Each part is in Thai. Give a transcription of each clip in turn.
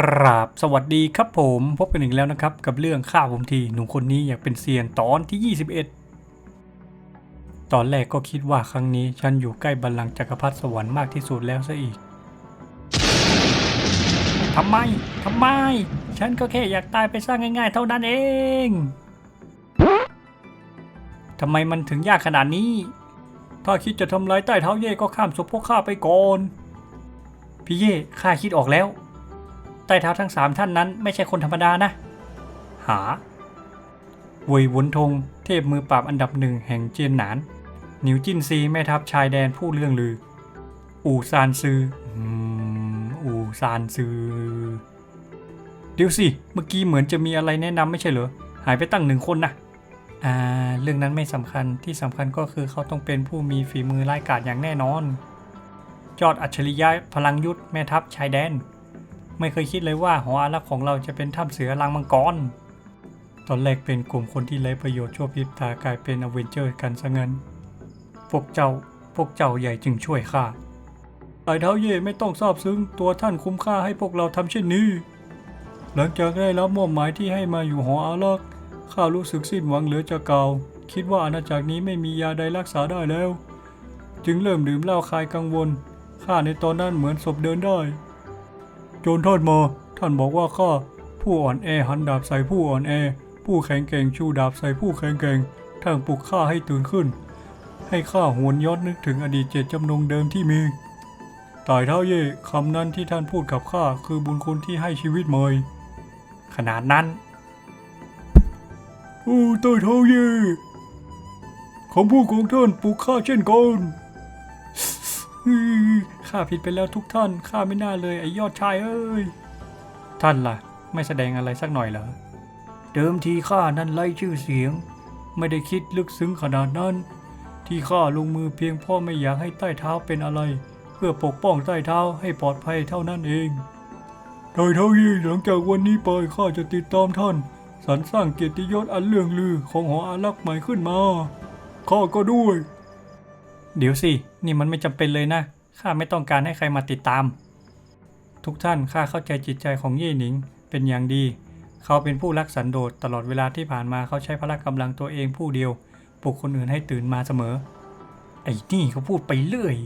ครับสวัสดีครับผมพบกันอีกแล้วนะครับ กับเรื่องฆ่าผมทีหนุ่มคนนี้อยากเป็นเซียนตอนที่ 21 ตอนแรกก็คิดว่าครั้งนี้ฉันอยู่ใกล้บัลลังก์จักรพรรดิสวรรค์มากที่สุดแล้วซะอีกทำไมทำไม ฉันก็แค่อยากตายไปสร้างง่าย ๆ เท่านั้นเองทำไมมันถึงยากขนาดนี้ ถ้าคิดจะทำลายใต้เท้าเย่ก็ข้ามศพพวกข้าไปก่อน พี่เย่ข้าคิดออกแล้ว ต้เท้าทั้งสามท่านนั้นไม่ใช่คนธรรมดานะ หาเวยวนทง เทพมือปราบอันดับหนึ่งแห่งเจียนหนานนิวจินซีแม่ทัพชายแดนผู้เรื่องลือ อูซานซืออูซานซือ เดี๋ยวสิ เมื่อกี้เหมือนจะมีอะไรแนะนำไม่ใช่เหรอ หายไปตั้งหนึ่งคนนะอ่า เรื่องนั้นไม่สำคัญ ที่สำคัญก็คือเขาต้องเป็นผู้มีฝีมือร้กาจอย่างแน่นอน ยอดอัจฉริยะพลังยุทธแม่ทัพชายแดน ไม่เคยคิดเลยว่าหออารักษ์ของเราจะเป็นถ้ำเสือลังมังกร ตอนแรกเป็นกลุ่มคนที่ไร้ประโยชน์ชั่วพริบตากลายเป็นอเวนเจอร์กันซะงั้น พวกเจ้า พวกเจ้าใหญ่จึงช่วยข้าไต่เท้าเย่ไม่ต้องทราบซึ้งตัวท่านคุ้มค่าให้พวกเราทำเช่นนี้ หลังจากได้รับมอบหมายที่ให้มาอยู่หออารักษ์ข้ารู้สึกสิ้นหวังเหลือจะเก่าคิดว่าอาณาจักรนี้ไม่มียาใดรักษาได้แล้ว จึงเริ่มดื่มเหล้าคลายกังวลข้าในตอนนั้นเหมือนศพเดินได้ โจรทอดมา ท่านบอกว่าข้าผู้อ่อนแอหันดาบใส่ผู้อ่อนแอ ผู้แข็งแกร่งชูดาบใส่ผู้แข็งแกร่งท่างปลุกข้าให้ตื่นขึ้น ให้ข้าหวนย้อนนึกถึงอดีตเจตจำนงเดิมที่มีตายเท่าเย่คำนั้นที่ท่านพูดกับข้าคือบุญคุณที่ให้ชีวิตเมย ขนาดนั้น โอ้ตายเท่าเย่คำพูดของท่านปลุกข้าเช่นกันอือ ข้าผิดไปแล้วทุกท่าน ข้าไม่น่าเลยไอ้ยอดชายเอ้ย ท่านล่ะ ไม่แสดงอะไรสักหน่อยเหรอ เดิมทีข้านั้นไล่ชื่อเสียง ไม่ได้คิดลึกซึ้งขนาดนั้น ที่ข้าลงมือเพียงพ่อไม่อยากให้ใต้เท้าเป็นอะไร เพื่อปกป้องใต้เท้าให้ปลอดภัยเท่านั้นเองใต้เท้ายี่หลังจากวันนี้ไปข้าจะติดตามท่านสรรสร้างเกียรติยศอันเลื่องลือของหออารักษ์ใหม่ขึ้นมา ข้าก็ด้วย เดี๋ยวสิ นี่มันไม่จำเป็นเลยนะ ข้าไม่ต้องการให้ใครมาติดตาม ทุกท่านข้าเข้าใจจิตใจของเย่หนิงเป็นอย่างดี เขาเป็นผู้รักสันโดษตลอดเวลาที่ผ่านมาเขาใช้พละกำลังตัวเองผู้เดียว ปลุกคนอื่นให้ตื่นมาเสมอ ไอ้นี่เขาพูดไปเรื่อย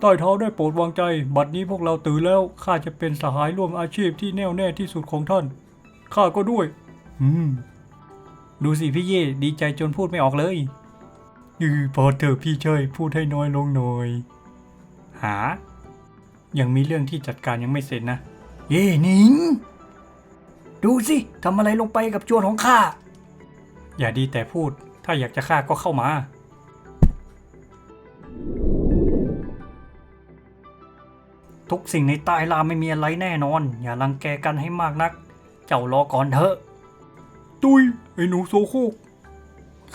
ใต้เท้าได้โปรดวางใจ บัดนี้พวกเราตื่นแล้ว ข้าจะเป็นสหายร่วมอาชีพที่แน่วแน่ที่สุดของท่าน ข้าก็ด้วย อืม ดูสิพี่เย่ดีใจจนพูดไม่ออกเลย อือพอเถอะพี่เชยพูดให้น้อยลงหน่อย หา ยังมีเรื่องที่จัดการยังไม่เสร็จนะ เย่หนิง ดูสิทำอะไรลงไปกับโจรของข้า อย่าดีแต่พูด ถ้าอยากจะฆ่าก็เข้ามา ทุกสิ่งในใต้ลาไม่มีอะไรแน่นอน อย่ารังแกกันให้มากนัก เจ้ารอก่อนเถอะ ตุยไอ้หนูโซโคก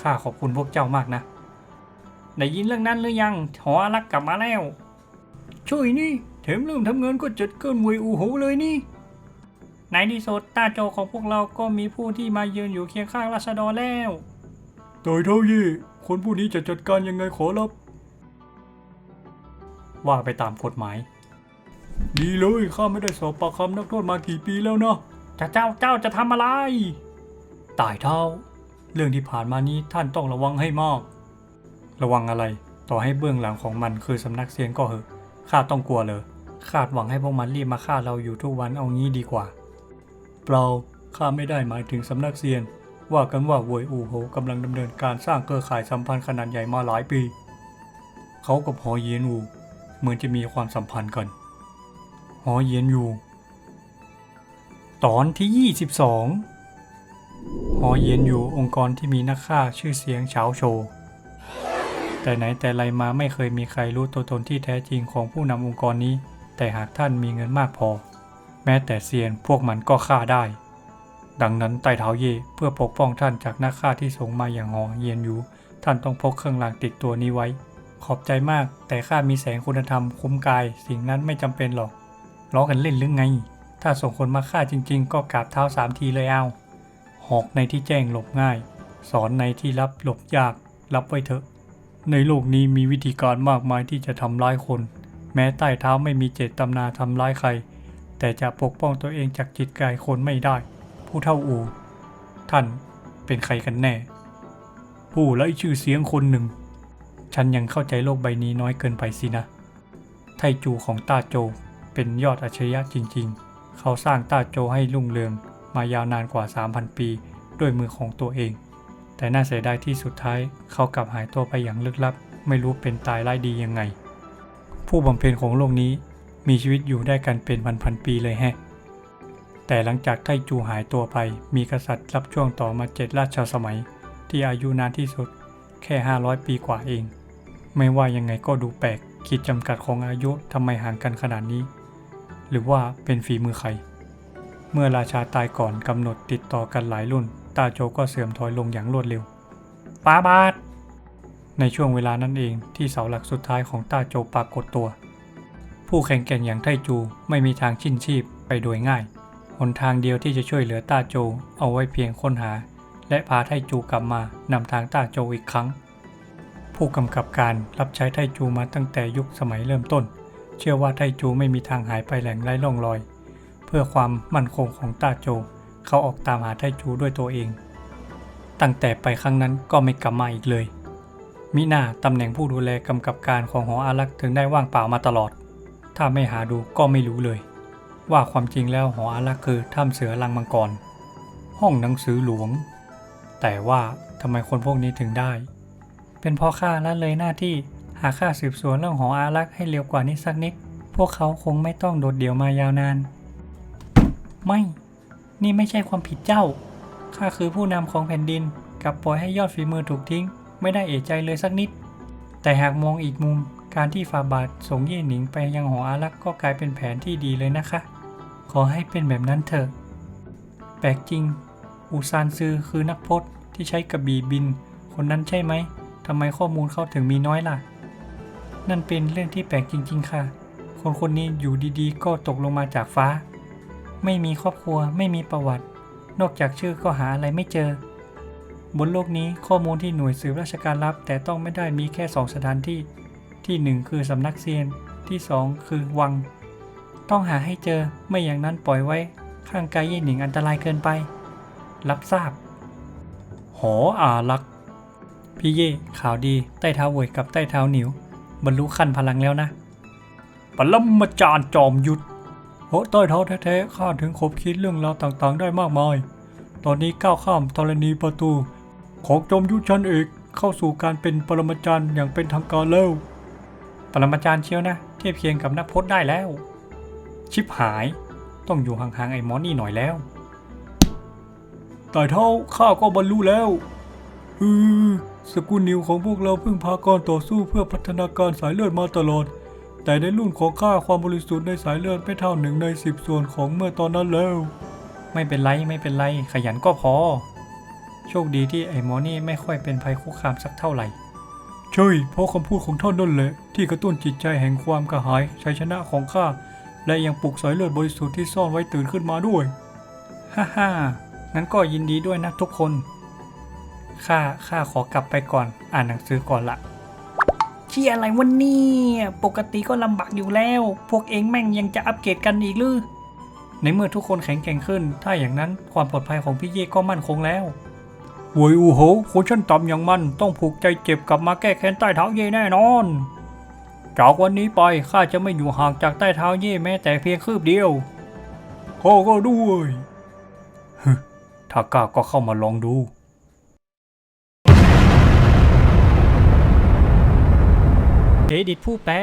ข้าขอบคุณพวกเจ้ามากนะ ได้ยินเรื่องนั้นหรือยัง หออารักษ์กลับมาแล้ว ช่วยนี่แถมเรื่องทำเงินก็จัดเกินมวยอูโหเลยนี่ ในที่สุดตาโจของพวกเราก็มีผู้ที่มายืนอยู่เคียงข้างราษฎรแล้วโดยเท่ายี่ คนผู้นี้จะจัดการยังไงขอรับ ว่าไปตามกฎหมาย ดีเลยข้าไม่ได้สอบปากคำนักโทษมากี่ปีแล้วนะจะเจ้าเจ้าจะทำอะไร ตายเท่า เรื่องที่ผ่านมานี้ท่านต้องระวังให้มาก ระวังอะไร ต่อให้เบื้องหลังของมันคือสำนักเซียนก็เหอะข้าต้องกลัวเลยคาดหวังให้พวกมันรีบมาฆ่าเราอยู่ทุกวันเอางี้ดีกว่า เปล่าข้าไม่ได้หมายถึงสำนักเซียน ว่ากันว่าเวยอูโหกำลังดำเนินการสร้างเครือข่ายสัมพันธ์ขนาดใหญ่มาหลายปี เขากับหอเยียนอูเหมือนจะมีความสัมพันธ์กัน หอเยียนอูตอนที่ 22 หอเย็นอยู่องค์กรที่มีนักฆ่าชื่อเสียงเฉาโชว์ แต่ไหนแต่ไรมาไม่เคยมีใครรู้ตัวตนที่แท้จริงของผู้นำองค์กรนี้ แต่หากท่านมีเงินมากพอ แม้แต่เซียนพวกมันก็ฆ่าได้ ดังนั้นไต่เท้าเย่เพื่อปกป้องท่านจากนักฆ่าที่ส่งมาอย่างหอเย็นอยู่ ท่านต้องพกเครื่องรางติดตัวนี้ไว้ ขอบใจมาก แต่ข้ามีแสงคุณธรรมคุ้มกาย สิ่งนั้นไม่จำเป็นหรอกล้อกันเล่นหรือไง ถ้าส่งคนมาฆ่าจริง ๆ ก็กราบเท้าสามทีเลยเอาหอกในที่แจ้งหลบง่าย สอนในที่รับหลบยากรับไว้เถอะ ในโลกนี้มีวิธีการมากมายที่จะทำร้ายคน แม้ใต้เท้าไม่มีเจตนาทำร้ายใคร แต่จะปกป้องตัวเองจากจิตกายคนไม่ได้ ผู้เท่าอู ท่านเป็นใครกันแน่ ผู้ไร้ชื่อเสียงคนหนึ่ง ฉันยังเข้าใจโลกใบนี้น้อยเกินไปสินะ ไทจูของต้าโจเป็นยอดอัจฉริยะจริง ๆ เขาสร้างต้าโจให้รุ่งเรืองมายาวนานกว่า 3,000 ปี ด้วยมือของตัวเอง แต่น่าเสียดายที่สุดท้ายเขากลับหายตัวไปอย่างลึกลับ ไม่รู้เป็นตายไร้ดียังไง ผู้บำเพ็ญของโลกนี้มีชีวิตอยู่ได้กันเป็นพันๆปีเลยแฮะ แต่หลังจากไทจูหายตัวไป มีกษัตริย์รับช่วงต่อมาเจ็ดราชสมัย ที่อายุนานที่สุด แค่ 500 ปีกว่าเอง ไม่ว่ายังไงก็ดูแปลกขีดจำกัดของอายุทำไมห่างกันขนาดนี้ หรือว่าเป็นฝีมือใคร เมื่อราชาตายก่อนกำหนดติดต่อกันหลายรุ่น ตาโจก็เสื่อมถอยลงอย่างรวดเร็วป้าบาทในช่วงเวลานั้นเองที่เสาหลักสุดท้ายของตาโจปรากฏตัว ผู้แข่งแก่งอย่างไทจูไม่มีทางชิ้นชีพไปโดยง่าย หนทางเดียวที่จะช่วยเหลือตาโจเอาไว้เพียงค้นหา และพาไทจูกลับมานำทางตาโจอีกครั้ง ผู้กำกับการรับใช้ไทจูมาตั้งแต่ยุคสมัยเริ่มต้น เชื่อว่าไทจูไม่มีทางหายไปแหล่งไร้ร่องรอย เพื่อความมั่นคงของตาโจ เขาออกตามหาไทจูด้วยตัวเอง ตั้งแต่ไปครั้งนั้นก็ไม่กลับมาอีกเลย มิน่าตำแหน่งผู้ดูแลกำกับการของหออารักษ์ถึงได้ว่างเปล่ามาตลอด ถ้าไม่หาดูก็ไม่รู้เลย ว่าความจริงแล้วหออารักษ์คือถ้ำเสือลังมังกร ห้องหนังสือหลวง แต่ว่าทำไมคนพวกนี้ถึงได้ เป็นเพราะข้าละเลยหน้าที่หาข้าสืบสวนเรื่องหออารักษ์ให้เร็วกว่านี้สักนิด พวกเขาคงไม่ต้องโดดเดี่ยวมายาวนาน ไม่ นี่ไม่ใช่ความผิดเจ้า ข้าคือผู้นำของแผ่นดิน กลับปล่อยให้ยอดฝีมือถูกทิ้ง ไม่ได้เอะใจเลยสักนิด แต่หากมองอีกมุม การที่ฟาบาทส่งเย่หนิงไปยังหออารักษ์ก็กลายเป็นแผนที่ดีเลยนะคะ ขอให้เป็นแบบนั้นเถอะ แปลกจริง อูซานซือคือนักพจน์ที่ใช้กระบี่บิน คนนั้นใช่ไหมทำไมข้อมูลเขาถึงมีน้อยล่ะ นั่นเป็นเรื่องที่แปลกจริง ๆ ค่ะ คนคนนี้อยู่ดีๆ ก็ตกลงมาจากฟ้า ไม่มีครอบครัว ไม่มีประวัติ นอกจากชื่อก็หาอะไรไม่เจอ บนโลกนี้ข้อมูลที่หน่วยสืบราชการลับ แต่ต้องไม่ได้มีแค่สองสถานที่ ที่หนึ่งคือสำนักเซียน ที่สองคือวัง ต้องหาให้เจอไม่อย่างนั้นปล่อยไว้ ข้างกายเย่หนิงอันตรายเกินไป รับทราบ หออารักษ์พี่เย่ข่าวดีใต้เท้าเวยกับใต้เท้าหนิว บรรลุขั้นพลังแล้วนะปรมาจารย์จอมยุทธ โอ้ใต้เท้าแท้ๆข้าถึงคบคิดเรื่องราวต่างๆ ได้มากมาย ตอนนี้ก้าวข้ามธรณีประตู ของจอมยุทธชันเอกเข้าสู่การเป็นปรมาจารย์อย่างเป็นทางการแล้ว ปรมาจารย์เชียวนะ เทียบเคียงกับนักพจน์ได้แล้ว ชิบหาย ต้องอยู่ห่างๆไอ้มอนี่หน่อยแล้วแต่เท่าข้าก็บรรลุแล้วอือสกุลนิวของพวกเราเพิ่งพาการต่อสู้เพื่อพัฒนาการสายเลือดมาตลอด แต่ในรุ่นของข้าความบริสุทธิ์ในสายเลือดไม่เท่าหนึ่งในสิบส่วนของเมื่อตอนนั้นแล้ว ไม่เป็นไรไม่เป็นไรขยันก็พอ โชคดีที่ไอ้หมอนี่ไม่ค่อยเป็นภัยคุกคามสักเท่าไหร่ใช่เพราะคำพูดของท่านนั่นแหละที่กระตุ้นจิตใจแห่งความกระหายชัยชนะของข้าและยังปลุกสายเลือดบริสุทธิ์ที่ซ่อนไว้ตื่นขึ้นมาด้วย ฮ่าฮ่างั้นก็ยินดีด้วยนะทุกคน ข้า ข้าขอกลับไปก่อน อ่านหนังสือก่อนละ เชี่อะไรวันนี้ปกติก็ลำบากอยู่แล้ว พวกเองแม่งยังจะอัปเกรดกันอีกหรือในเมื่อทุกคนแข็งแกร่งขึ้น ถ้าอย่างนั้นความปลอดภัยของพี่เย่ก็มั่นคงแล้วหวยอูโหคนชั้นต่ำอย่างมันต้องผูกใจเจ็บกลับมาแก้แค้นใต้เท้าเย่แน่นอน จากวันนี้ไปข้าจะไม่อยู่ห่างจากใต้เท้าเย่แม้แต่เพียงคืบเดียวข้าก็ด้วยถ้ากล้าก็เข้ามาลองดู เอดิตผู้แปล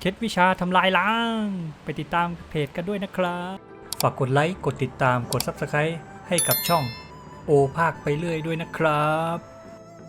เคล็ดวิชาทำลายล้าง ไปติดตามเพจกันด้วยนะครับ ฝากกดไลค์ กดติดตาม กด Subscribe ให้กับช่อง โอภาคไปเรื่อยด้วยนะครับ